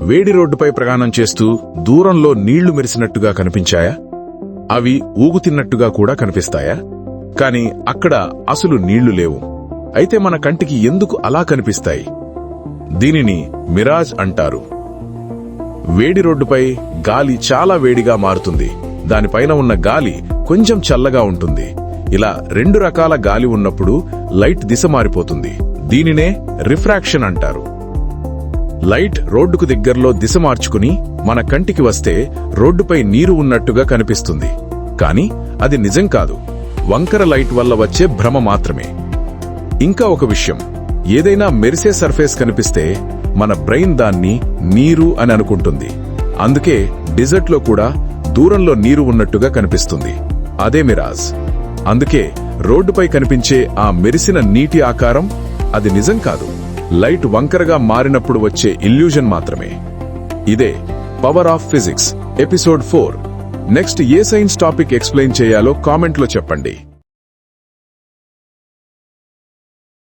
వేడి రోడ్డుపై ప్రయాణం చేస్తూ దూరంలో నీళ్ళు మెరిసినట్టుగా కనిపించాయా? అవి ఊగుతిన్నట్టుగా కూడా కనిపిస్తాయా? కాని అక్కడ అసలు నీళ్ళు లేవు. అయితే మన కంటికి ఎందుకు అలా కనిపిస్తాయి? దీనిని మిరాజ్ అంటారు. వేడి రోడ్డుపై గాలి చాలా వేడిగా మారుతుంది. దానిపైన ఉన్న గాలి కొంచెం చల్లగా ఉంటుంది. ఇలా రెండు రకాల గాలి ఉన్నప్పుడు లైట్ దిశ మారిపోతుంది. దీనినే రిఫ్రాక్షన్ అంటారు. లైట్ రోడ్డుకు దగ్గరలో దిశ మార్చుకుని మన కంటికి వస్తే రోడ్డుపై నీరు ఉన్నట్టుగా కనిపిస్తుంది. కాని అది నిజం కాదు. వంకర లైట్ వల్ల వచ్చే భ్రమ మాత్రమే. ఇంకా ఒక విషయం. ఏదైనా మెరిసే సర్ఫేస్ కనిపిస్తే మన బ్రెయిన్ దాన్ని నీరు అని అనుకుంటుంది. అందుకే డిజర్ట్లో కూడా దూరంలో నీరు ఉన్నట్టుగా కనిపిస్తుంది. అదే మిరాజ్. అందుకే రోడ్డుపై కనిపించే ఆ మెరిసిన నీటి ఆకారం అది నిజం కాదు. లైట్ వంకరగా మారినప్పుడు వచ్చే ఇల్యూజన్ మాత్రమే. ఇదే power of physics episode four. Next A science topic explain చేయాలో కామెంట్లో చెప్పండి.